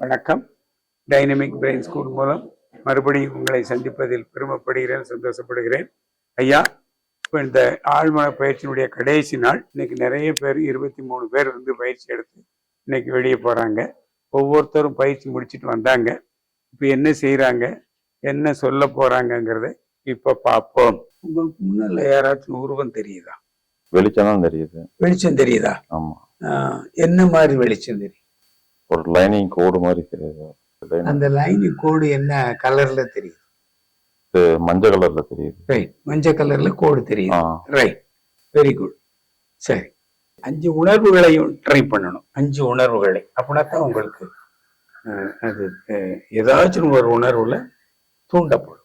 வணக்கம். Dynamic brain school மூலம் மறுபடியும் உங்களை சந்திப்பதில் பெருமைப்படுகிறேன் சந்தோஷப்படுகிறேன். ஐயா இப்போ இந்த ஆழ்மன பயிற்சியினுடைய கடைசி நாள். இன்னைக்கு நிறைய பேர் இருபத்தி மூணு பேர் வந்து பயிற்சி எடுத்து இன்னைக்கு வெளியே போறாங்க. ஒவ்வொருத்தரும் பயிற்சி முடிச்சிட்டு வந்தாங்க. இப்போ என்ன செய்றாங்க? என்ன சொல்ல போறாங்கங்கிறத இப்போ பார்ப்போம். உங்களுக்கு முன்னால யாராச்சும் உருவம் தெரியுதா? வெளிச்சம் தான் தெரியுது. வெளிச்சம் தெரியுதா? ஆமா. ஆஹ் என்ன மாதிரி வெளிச்சம் தெரியும் ஒரு லைனிங் கோடு மாதிரி தெரியுது. அந்த லைன் கோடு என்ன கலர்ல தெரியுது? மஞ்சள் கலர்ல தெரியுது. ரைட் மஞ்சள் கலர்ல கோடு ஆ தெரியுது. ரைட் வெரி குட் சரி. அஞ்சு உணர்வுகளையும் ட்ரை பண்ணணும். அஞ்சு உணர்வுகளை. அப்படின்னா தான் உங்களுக்கு அது ஏதாச்சும் ஒரு உணர்வுல தூண்டப்படும்.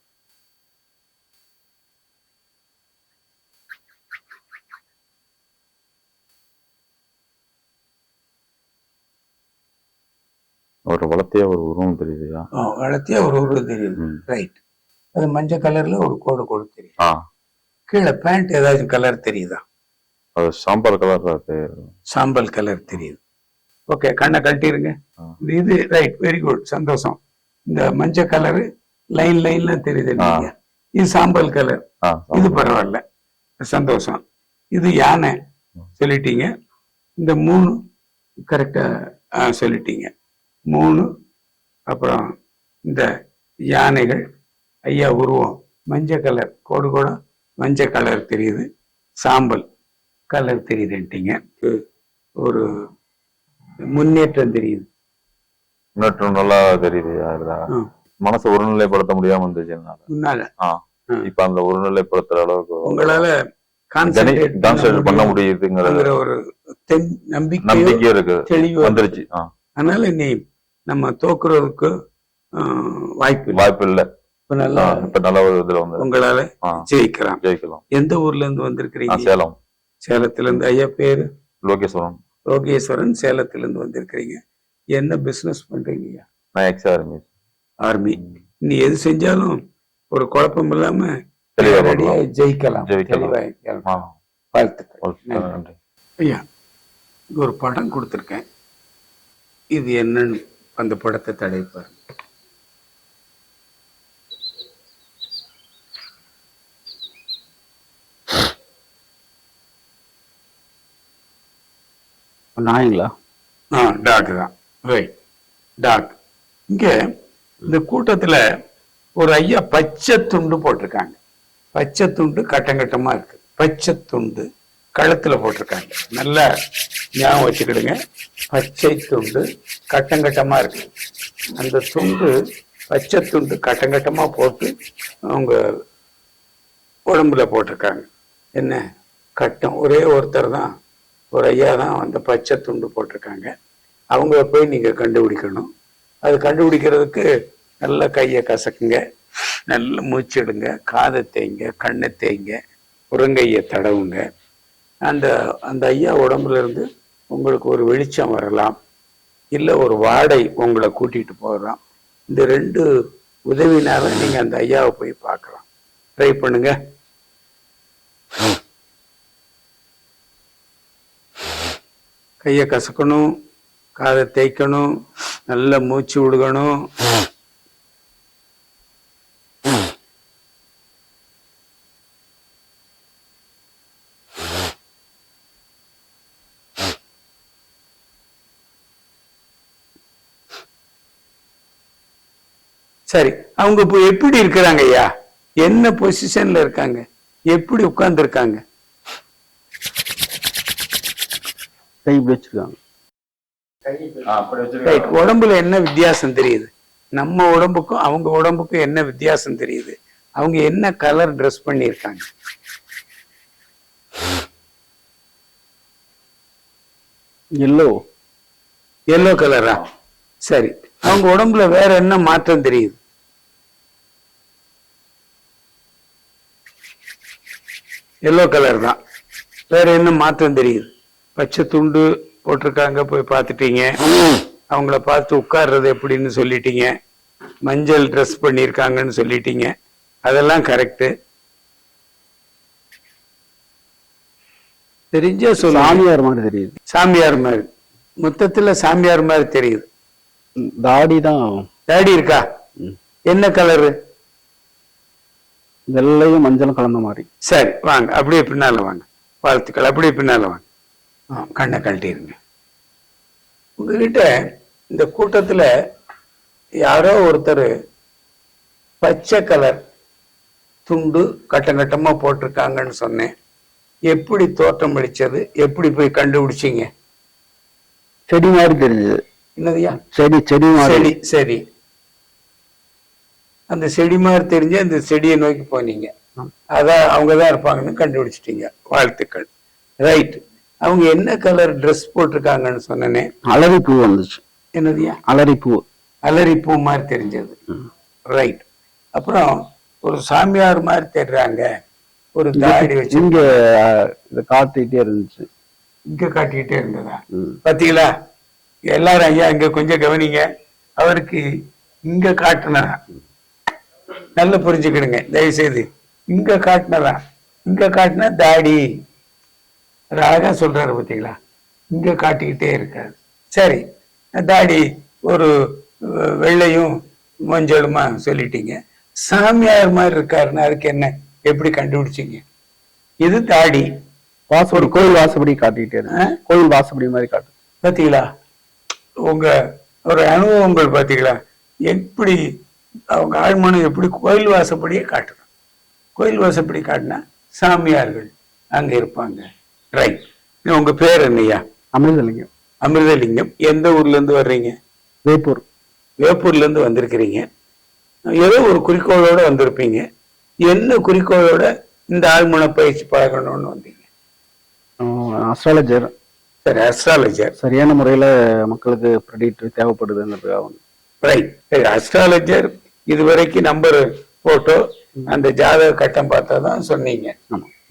ஒரு வளர்த்தியா ஒரு உருவம் தெரியுதுயா? வளர்த்தியா ஒரு உருவம் தெரியுது. ரைட் அது மஞ்சள் கலர்ல ஒரு கோடு கோடு தெரியும் ஆ. கீழே பேண்ட் ஏதாச்சும் கலர் தெரியுதா? அது சாம்பல் தெரியுது சாம்பல் கலர் தெரியுது. ஓகே கண்ணை கட்டிருங்க. இது- ரைட் வெரி குட் சந்தோஷம். இந்த மஞ்சள் கலரு லைன் லைன்ல தெரியுது. நீங்க இது சாம்பல் கலர் இது. பரவாயில்ல. சந்தோஷம். இது யானை. சொல்லிட்டீங்க. இந்த மூணு கரெக்டா சொல்லிட்டீங்க. மூணு. அப்புறம் இந்த யானைகள். ஐயா உருவம். மஞ்சள் கலர் கோடு கூட. மஞ்சள் கலர் தெரியுது. சாம்பல் கலர் தெரியுதுன்ட்டீங்க. ஒரு முன்னேற்றம் தெரியுது. முன்னேற்றம் நல்லா ஆ. மனசை ஒருநிலைப்படுத்த முடியாம இருந்துச்சுனால முன்னால. இப்ப அந்த ஒருநிலைப்படுத்துற அளவுக்கு உங்களால கான்சென்ட்ரேட் பண்ண முடியுதுங்கிற ஒரு தென் நம்பிக்கை நம்பிக்கை இருக்கு. தெளிவு வந்துருச்சு. அதனால நீ நம்ம தோக்குறதுக்கு வாய்ப்பு வாய்ப்பு இல்ல. இப்ப நல்லா இப்ப நல்ல ஒரு இதுல வந்து உங்களால ஜெயிக்கலாம். ஜெயிக்கலாம். எந்த ஊர்ல இருந்து வந்திருக்கிறீங்க? சேலம். சேலத்துல இருந்து ஐயா பேரு? லோகேஸ்வரன். யோகேஸ்வரன் சேலத்துல இருந்து வந்திருக்கிறீங்க. என்ன பிசினஸ் பண்றீங்க நான் எக்ஸ் ஆர்மி ஆர்மி நீ எது செஞ்சாலும் ஒரு குழப்பம் இல்லாம. ஜெயிக்கலாம். ஜெயிக்கலாம். வாழ்த்துக்கள். ஐயா ஒரு படம் கொடுத்துருக்கேன். இது என்னன்னு அந்த படத்தை தடை பாருங்க நாய்ங்களா ஆ டாக் தான். Right dog. இங்க இந்த கூட்டத்துல ஒரு ஐயா பச்சை துண்டு போட்டிருக்காங்க. பச்சை துண்டு கட்டங்கட்டமா இருக்கு. பச்சை துண்டு கழுத்துல போட்டிருக்காங்க. நல்லா ஞாபகம் வச்சுக்கிடுங்க. பச்சை துண்டு கட்டங்கட்டமா இருக்கு. அந்த துண்டு பச்சை துண்டு கட்டங்கட்டமா போட்டு அவங்க உடம்புல போட்டிருக்காங்க. என்ன? கட்டம். ஒரே ஒருத்தர் தான் ஒரு ஐயா தான் அந்த பச்சை துண்டு போட்டிருக்காங்க. அவங்கள போய் நீங்கள் கண்டுபிடிக்கணும். அது கண்டுபிடிக்கிறதுக்கு நல்ல கையை கசக்குங்க. நல்ல மூச்சிடுங்க காதை தேய்ங்க கண்ணை தேய்ங்க. புறங்கையை தடவுங்க. அந்த அந்த ஐயா உடம்புல இருந்து உங்களுக்கு ஒரு வெளிச்சம் வரலாம். இல்லை ஒரு வாடை உங்களை கூட்டிட்டு போகலாம். இந்த ரெண்டு உதவினால நீங்க அந்த ஐயாவை போய் பார்க்கலாம். ட்ரை பண்ணுங்க. கையை கசக்கணும் காதை தேய்க்கணும் நல்ல மூச்சு விடுகணும் சரி அவங்க இப்போ எப்படி இருக்கிறாங்க ஐயா? என்ன பொசிஷன்ல இருக்காங்க? எப்படி உட்கார்ந்துருக்காங்க? கை இப்படி ரைட் வச்சிருக்காங்க. உடம்புல என்ன வித்தியாசம் தெரியுது? நம்ம உடம்புக்கும் அவங்க உடம்புக்கும் என்ன வித்தியாசம் தெரியுது? அவங்க என்ன கலர் ட்ரெஸ் பண்ணியிருக்காங்க? எல்லோ எல்லோ கலரா சரி அவங்க உடம்புல வேற என்ன மாற்றம் தெரியுது? எல்லோ கலர் தான். வேற என்ன மாற்றம் தெரியுது? பச்சை துண்டு போட்டிருக்காங்க போய் பார்த்துட்டீங்க. அவங்கள பார்த்து உட்கார்றது எப்படின்னு சொல்லிட்டீங்க. மஞ்சள் ட்ரெஸ் பண்ணியிருக்காங்கன்னு சொல்லிட்டீங்க. அதெல்லாம் கரெக்டு தெரிஞ்சா சொல்லுங்க. சாமியார் மாதிரி தெரியுது. சாமியார் மாதிரி. மொத்தத்துல சாமியார் மாதிரி தெரியுது. தாடி தான். தாடி இருக்கா. என்ன கலரு வெள்ளையும் மஞ்சளும் கலந்த மாதிரி. சரி வாங்க. அப்படியே பின்னால வாங்க. வாழ்த்துக்கள். அப்படியே பின்னால வாங்க. ஆ, கண்ணை கழட்டிருங்க. உங்ககிட்ட இந்த கூட்டத்துல யாரோ ஒருத்தர் பச்சை கலர் துண்டு கட்டம் கட்டமா போட்டிருக்காங்கன்னு சொன்னேன். எப்படி தோற்றம் அடிச்சது? எப்படி போய் கண்டுபிடிச்சீங்க? செடி மாதிரி தெரிஞ்சது. என்னதுயா செடி செடி செடி சரி அந்த செடி மாதிரி தெரிஞ்சு அந்த செடியை நோக்கி போனீங்க. அதான் அவங்க தான் இருப்பாங்கன்னு கண்டுபிடிச்சிட்டீங்க வாழ்த்துக்கள். ரைட் அவங்க என்ன கலர் ட்ரெஸ் போட்டிருக்காங்கன்னு சொன்னனே? அலரி பூ வந்துச்சு. என்னதுயா அலரி பூ அலரி பூ மாதிரி தெரிஞ்சது. ரைட் அப்புறம் ஒரு சாமியார் மாதிரி தெரிறாங்க ஒரு தாடி வச்சு. இங்க இத காத்திட்டே இருந்துச்சு. இங்க காட்டிக்கிட்டே இருந்ததா. பாத்தீங்களா? எல்லாரும் ஐயா இங்க கொஞ்சம் கவனிங்க. அவருக்கு இங்க காட்டுனதா நல்லா புரிஞ்சுக்கிடுங்க தயவு செய்து இங்க காட்டுனதா? இங்க காட்டினா தாடி. ஒரு அழகா சொல்றாரு பாத்தீங்களா? இங்க காட்டிக்கிட்டே இருக்காரு. சரி தாடி ஒரு வெள்ளையும் மஞ்சளுமா சொல்லிட்டீங்க. சாமியார் மாதிரி இருக்காருன்னு அதுக்கு என்ன? எப்படி கண்டுபிடிச்சீங்க? இது தாடி. வாசப்படி கோயில் வாசப்படி காட்டிக்கிட்டே? கோயில் வாசப்படி மாதிரி காட்டு பாத்தீங்களா? உங்க ஒரு அனுபவங்கள் பாத்தீங்களா? எப்படி அவங்க ஆழ்மனம் எப்படி கோயில் வாசப்படியே காட்டுறான் கோயில் வாசப்படி காட்டினா சாமியார்கள் அங்க இருப்பாங்க. ரைட் உங்க பேர் என்னய்யா? அமிர்தலிங்கம். அமிர்தலிங்கம். எந்த ஊர்ல இருந்து வர்றீங்க? வேப்பூர். வேப்பூர்ல இருந்து வந்திருக்கிறீங்க. ஏதோ ஒரு குறிக்கோளோட வந்திருப்பீங்க. என்ன குறிக்கோளோட இந்த ஆழ்மன பயிற்சி பழகணும்னு வந்தீங்க? அஸ்ட்ராலஜர் சரி அஸ்ட்ராலஜர் சரியான முறையில மக்களுக்கு ப்ரெடிக்ட் தேவைப்படுதுங்கிறதுக்காக வந்து ரைட் அஸ்ட்ராலஜர் இதுவரைக்கும் நம்பர் போட்டோ அந்த ஜாதக கட்டம் பார்த்தா தான் சொன்னீங்க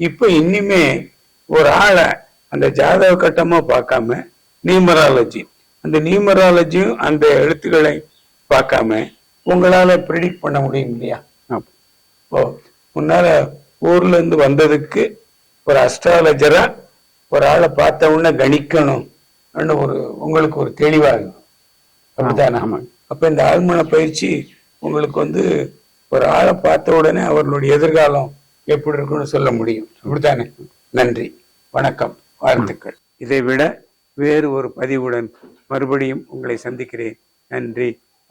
இப்போ இனிமே ஒரு ஆளை அந்த ஜாதக கட்டமா பார்க்காம நியூமராலஜி அந்த நியூமராலஜியும் அந்த எழுத்துக்களை பார்க்காம உங்களால ப்ரிடிக்ட் பண்ண முடியும் இல்லையா. ஓ முன்னால ஊர்ல இருந்து வந்ததுக்கு ஒரு அஸ்ட்ராலஜரா ஒரு ஆளை பார்த்த உடனே கணிக்கணும். ஒரு உங்களுக்கு ஒரு தெளிவாகும் அப்படித்தானே? ஆமா. அப்போ இந்த ஆழ்மன பயிற்சி உங்களுக்கு வந்து ஒரு ஆளை பார்த்த உடனே அவர்களுடைய எதிர்காலம் எப்படி இருக்குன்னு சொல்ல முடியும். அப்படித்தானே? நன்றி. வணக்கம். வாழ்த்துக்கள். இதை விட வேறு ஒரு பதிவுடன் மறுபடியும் உங்களை சந்திக்கிறேன். நன்றி.